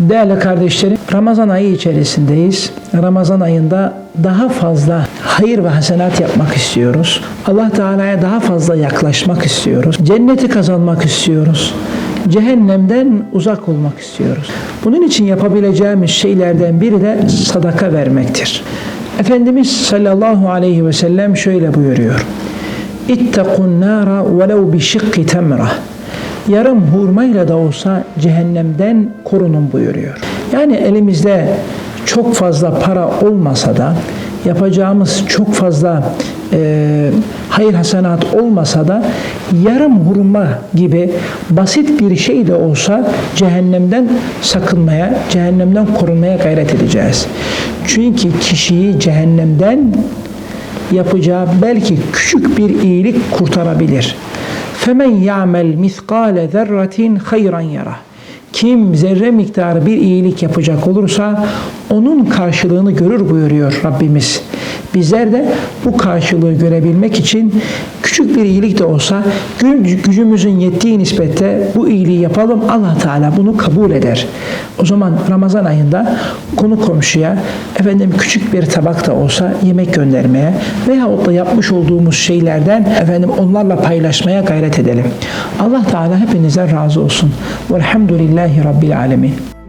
Değerli kardeşlerim, Ramazan ayı içerisindeyiz. Ramazan ayında daha fazla hayır ve hasenat yapmak istiyoruz. Allah Teala'ya daha fazla yaklaşmak istiyoruz. Cenneti kazanmak istiyoruz. Cehennemden uzak olmak istiyoruz. Bunun için yapabileceğimiz şeylerden biri de sadaka vermektir. Efendimiz sallallahu aleyhi ve sellem şöyle buyuruyor. İttekun nara velev bi şıkkı temrah yarım hurmayla da olsa cehennemden korunun buyuruyor. Yani elimizde çok fazla para olmasa da yapacağımız çok fazla e, hayır hasenat olmasa da yarım hurma gibi basit bir şey de olsa cehennemden sakınmaya, cehennemden korunmaya gayret edeceğiz. Çünkü kişiyi cehennemden yapacağı belki küçük bir iyilik kurtarabilir. Femen ya'mel miskale zerratin hayran yara. Kim zerre miktarı bir iyilik yapacak olursa onun karşılığını görür buyuruyor Rabbimiz. Bizler de bu karşılığı görebilmek için küçük bir iyilik de olsa gü- gücümüzün yettiği nispette bu iyiliği yapalım. Allah Teala bunu kabul eder. O zaman Ramazan ayında konu komşuya efendim küçük bir tabak da olsa yemek göndermeye veyahut da yapmış olduğumuz şeylerden efendim onlarla paylaşmaya gayret edelim. Allah Teala hepinizden razı olsun. Velhamdülillahi Rabbil Alemin.